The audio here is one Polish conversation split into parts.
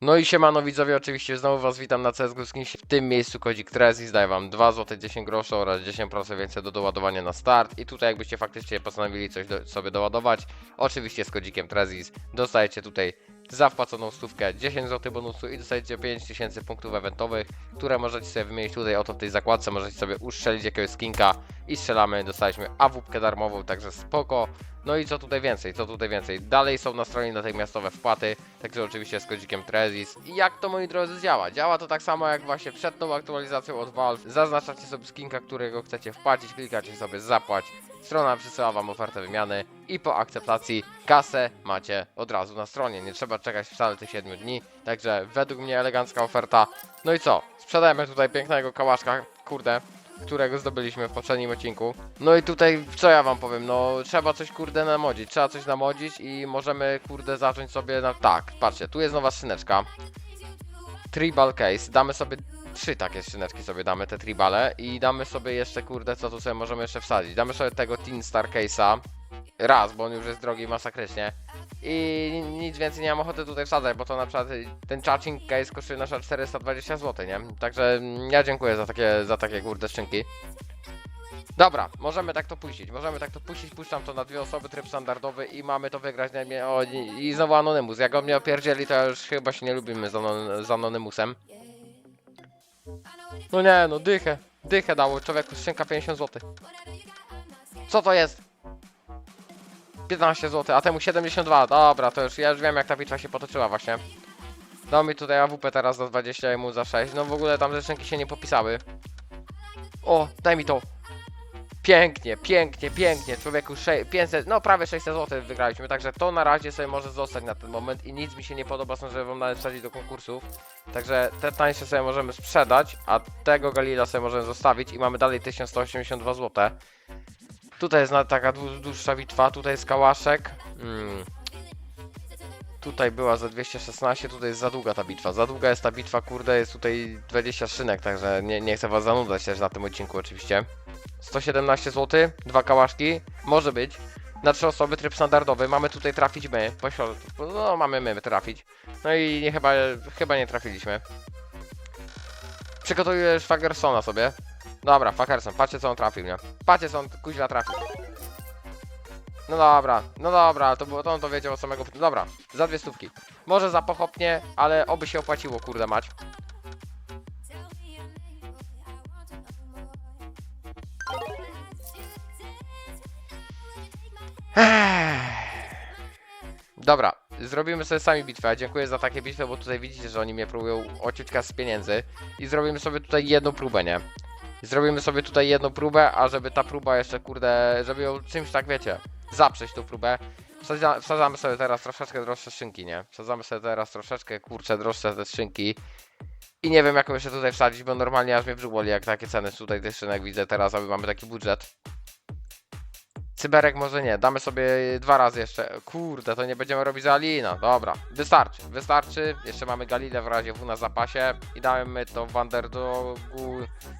No i siemano widzowie, oczywiście znowu was witam na CSGO Skins. W tym miejscu kodzik Trezis daje wam 2 zł 10 groszy oraz 10% więcej do doładowania na start. I tutaj jakbyście faktycznie postanowili coś do, sobie doładować, oczywiście z kodzikiem Trezis dostajecie tutaj za wpłaconą stówkę 10 zł bonusu i dostajecie 5000 punktów eventowych, które możecie sobie wymienić tutaj oto w tej zakładce, możecie sobie uszczelić jakiegoś skinka i strzelamy, dostaliśmy AWP darmową, także spoko. No i co tutaj więcej, co tutaj więcej, dalej są na stronie natychmiastowe wpłaty, także oczywiście z kodzikiem Trezis. I jak to moi drodzy działa? Działa to tak samo jak właśnie przed tą aktualizacją od Valve, zaznaczacie sobie skinka, którego chcecie wpłacić, klikacie sobie zapłać, strona przesyła wam ofertę wymiany i po akceptacji kasę macie od razu na stronie, nie trzeba czekać wcale tych 7 dni, także według mnie elegancka oferta. No i co? Sprzedajemy tutaj pięknego kałaszka, kurde, którego zdobyliśmy w poprzednim odcinku. No i tutaj, co ja wam powiem, no trzeba coś kurde namodzić, trzeba coś namodzić i możemy kurde zacząć sobie na... Tak, patrzcie, tu jest nowa skrzyneczka. Tribal case, damy sobie trzy takie skrzyneczki sobie damy, te tribale i damy sobie jeszcze kurde, co tu sobie możemy jeszcze wsadzić. Damy sobie tego Teen Star case'a, raz, bo on już jest drogi masakrycznie. I nic więcej nie mam ochoty tutaj wsadzać, bo to na przykład ten charging case kosztuje nasza 420 zł, nie? Także mm, ja dziękuję za takie, za takie kurde szczynki. Dobra, możemy tak to puścić, możemy tak to puścić, puszczam to na dwie osoby, tryb standardowy i mamy to wygrać, o, i, znowu Anonymous, jak on mnie opierdzieli, to już chyba się nie lubimy z, anon, z Anonymusem. No nie, no dychę, dychę dało, człowieku, skrzynka 50 zł. Co to jest? 15 zł, a temu 72. Dobra, to już ja już wiem jak ta bitwa się potoczyła właśnie. Dał mi tutaj AWP teraz za 20 i mu za 6. No w ogóle tam rzeczniki się nie popisały. O, daj mi to. Pięknie, pięknie, pięknie. Człowieku 6, 500, no prawie 600 zł wygraliśmy, także to na razie sobie może zostać na ten moment i nic mi się nie podoba, sądzę, żeby wam nawet wsadzić do konkursów. Także te tańsze sobie możemy sprzedać, a tego Galila sobie możemy zostawić i mamy dalej 1182 zł. Tutaj jest taka dłu- dłuższa bitwa, tutaj jest kałaszek. Mm. Tutaj była za 216, tutaj jest za długa ta bitwa. Za długa jest ta bitwa, kurde, jest tutaj 20 szynek, także nie, nie chcę was zanudzać też na tym odcinku oczywiście. 117 zł, dwa kałaszki, może być. Na trzy osoby tryb standardowy, mamy tutaj trafić my, po środku, no mamy my trafić. No i nie, chyba, chyba nie trafiliśmy. Przygotuję Fagersona sobie. Dobra, Fagerson, patrzcie co on trafił, nie? Patrzcie co on kuźwa trafił. No dobra, no dobra, to, było, to on to wiedział od samego... Dobra, za dwie stówki. Może za pochopnie, ale oby się opłaciło, kurde mać. Dobra, zrobimy sobie sami bitwę. Dziękuję za takie bitwy, bo tutaj widzicie, że oni mnie próbują ociućka z pieniędzy. I zrobimy sobie tutaj jedną próbę, nie? Zrobimy sobie tutaj jedną próbę, a żeby ta próba jeszcze, kurde, żeby ją czymś tak, wiecie, zaprzeć tą próbę. Wsadza, wsadzamy sobie teraz troszeczkę droższe szynki, nie? Wsadzamy sobie teraz troszeczkę, kurczę, droższe te szynki. I nie wiem, jaką jeszcze tutaj wsadzić, bo normalnie aż mnie brzuch boli, jak takie ceny tutaj tych szynek widzę teraz, a my mamy taki budżet. Cyberek może nie, damy sobie dwa razy jeszcze. Kurde, to nie będziemy robić za Alina. Dobra, wystarczy, wystarczy. Jeszcze mamy Galilę w razie W na zapasie i damy to w underdogu.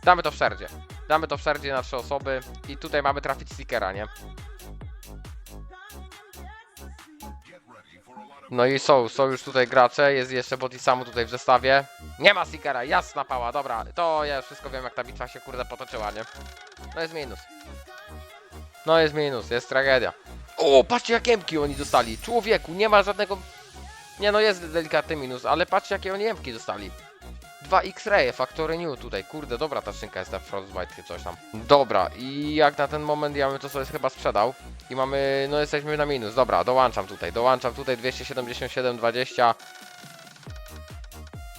Damy to w szerdzie. Damy to w szerdzie na trzy osoby i tutaj mamy trafić stickera, nie? No i są, są już tutaj gracze, jest jeszcze body samu tutaj w zestawie. Nie ma stickera, jasna pała, dobra, to ja wszystko wiem jak ta bitwa się kurde potoczyła, nie? No jest minus. No jest minus, jest tragedia. O, patrzcie jakie emki oni dostali. Człowieku, nie ma żadnego... Nie no, jest delikatny minus, ale patrzcie jakie oni emki dostali. Dwa X-raye, Factory New tutaj. Kurde, dobra ta szynka jest ta Frostbite czy coś tam. Dobra, i jak na ten moment ja bym to sobie chyba sprzedał. I mamy, no jesteśmy na minus. Dobra, dołączam tutaj. Dołączam tutaj 277,20.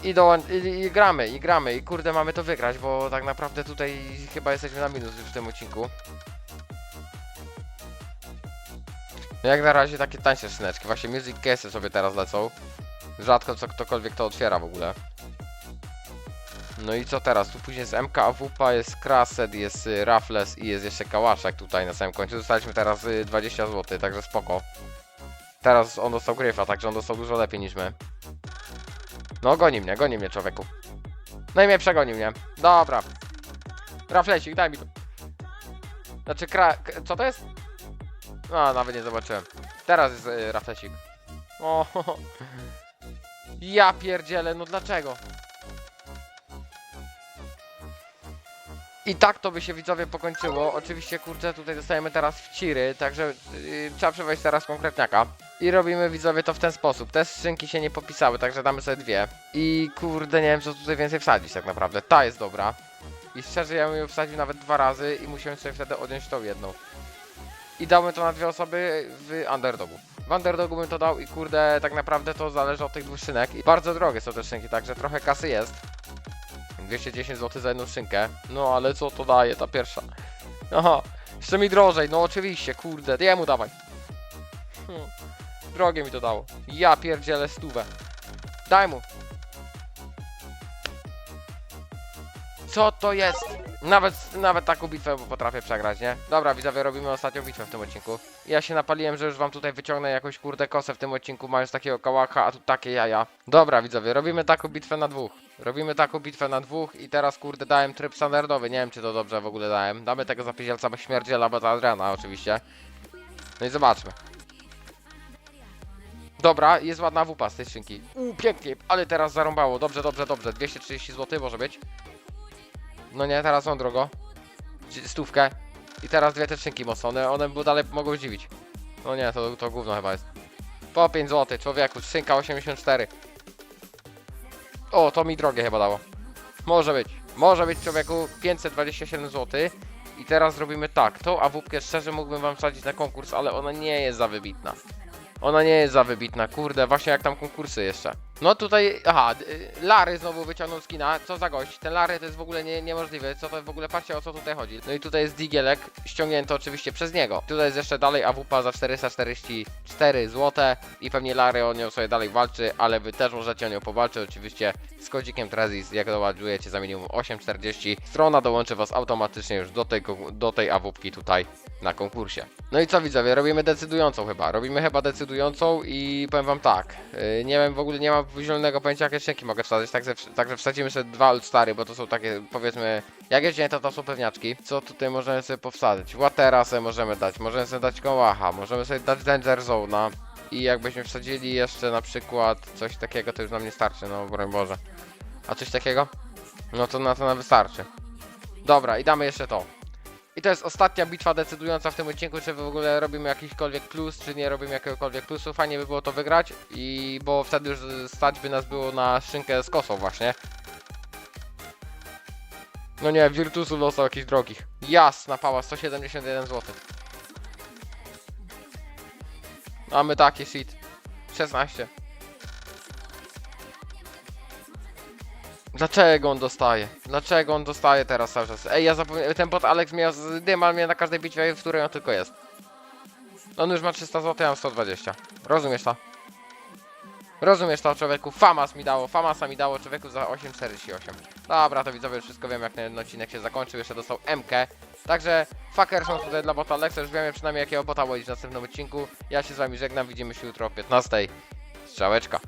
I, dołą- i, I gramy, i gramy. I kurde, mamy to wygrać, bo tak naprawdę tutaj chyba jesteśmy na minus w tym odcinku. Jak na razie takie tańsze szyneczki. Właśnie Music Case'y sobie teraz lecą. Rzadko co ktokolwiek to otwiera w ogóle. No i co teraz? Tu później jest MK AWP, jest Kraset, jest y, Raffles i jest jeszcze Kałaszek tutaj na samym końcu. Dostaliśmy teraz y, 20 zł, także spoko. Teraz on dostał gryfa, także on dostał dużo lepiej niż my. No goni mnie, goni mnie człowieku. No i mnie przegonił, nie? Dobra. Raflesik, daj mi to. Znaczy kra... co to jest? No, nawet nie zobaczyłem. Teraz jest y, Raflesik. O, Ja pierdzielę, no dlaczego? I tak to by się widzowie pokończyło. Oczywiście, kurczę, tutaj dostajemy teraz wciry, także yy, trzeba przewieźć teraz konkretniaka. I robimy widzowie to w ten sposób. Te skrzynki się nie popisały, także damy sobie dwie. I kurde, nie wiem co tutaj więcej wsadzić tak naprawdę. Ta jest dobra. I szczerze, ja bym ją wsadził nawet dwa razy i musiałem sobie wtedy odjąć tą jedną. I dałbym to na dwie osoby w underdogu. W underdogu bym to dał i kurde, tak naprawdę to zależy od tych dwóch szynek. I bardzo drogie są te szynki, także trochę kasy jest. 210 zł za jedną szynkę. No ale co to daje ta pierwsza? Aha, jeszcze mi drożej, no oczywiście, kurde, jemu dawaj. Hmm. Drogie mi to dało. Ja pierdzielę stówę. Daj mu. Co to jest? Nawet, nawet taką bitwę potrafię przegrać, nie? Dobra, widzowie, robimy ostatnią bitwę w tym odcinku. Ja się napaliłem, że już wam tutaj wyciągnę jakąś kurde kosę w tym odcinku, mając takiego kałacha, a tu takie jaja. Dobra, widzowie, robimy taką bitwę na dwóch. Robimy taką bitwę na dwóch i teraz kurde dałem tryb standardowy, nie wiem czy to dobrze w ogóle dałem. Damy tego zapiezielca śmierdziela, bo to Adriana oczywiście. No i zobaczmy. Dobra, jest ładna wupa z tej skrzynki. Uuu, pięknie, ale teraz zarąbało. Dobrze, dobrze, dobrze. 230 zł może być. No nie, teraz są drogo. Stówkę. I teraz dwie te skrzynki mocno. One, one by dalej mogą dziwić. No nie, to, to gówno chyba jest. Po 5 zł, człowieku. Skrzynka 84. O, to mi drogie chyba dało. Może być. Może być człowieku 527 zł. I teraz zrobimy tak. Tą awupkę szczerze mógłbym wam wsadzić na konkurs, ale ona nie jest za wybitna. Ona nie jest za wybitna, kurde, właśnie jak tam konkursy jeszcze. No tutaj, aha, y, Lary znowu wyciągnął skina, co za gość, ten Lary to jest w ogóle nie, niemożliwe, co to w ogóle, patrzcie o co tutaj chodzi. No i tutaj jest Digielek, ściągnięto oczywiście przez niego. Tutaj jest jeszcze dalej AWP za 444 zł i pewnie Lary o nią sobie dalej walczy, ale wy też możecie o nią powalczyć, oczywiście z kodzikiem Trezis, jak doładujecie za minimum 8,40. Strona dołączy was automatycznie już do tej, do tej AWP tutaj na konkursie. No i co widzowie, robimy decydującą chyba, robimy chyba decydującą i powiem wam tak, yy, nie wiem, w ogóle nie mam zielonego pojęcia jakie szynki mogę wsadzić, także, także wsadzimy sobie dwa Ulstary, bo to są takie powiedzmy, jak jest to to są pewniaczki. Co tutaj możemy sobie powsadzić? Watera sobie możemy dać, możemy sobie dać Kołacha, możemy sobie dać Danger Zone'a i jakbyśmy wsadzili jeszcze na przykład coś takiego, to już nam nie starczy, no broń Boże. A coś takiego? No to na to nam wystarczy. Dobra, i damy jeszcze to. I to jest ostatnia bitwa decydująca w tym odcinku, czy w ogóle robimy jakikolwiek plus, czy nie robimy jakiegokolwiek plusu. Fajnie by było to wygrać i bo wtedy już stać by nas było na szynkę z kosą właśnie. No nie, Virtusu dostał jakichś drogich. Jasna pała, 171 zł. Mamy taki shit. 16. Dlaczego on dostaje? Dlaczego on dostaje teraz cały czas? Ej, ja zapomniałem, ten bot Alex miał z dyma mnie na każdej bitwie, w której on tylko jest. On już ma 300 zł, ja mam 120. Rozumiesz to? Rozumiesz to, człowieku? Famas mi dało, Famasa mi dało, człowieku, za 8,48. Dobra, to widzowie już wszystko wiem, jak ten odcinek się zakończył, jeszcze dostał MK. Także fucker są tutaj dla bota Alexa, już wiemy przynajmniej jakiego bota łodzić w następnym odcinku. Ja się z wami żegnam, widzimy się jutro o 15. Strzałeczka.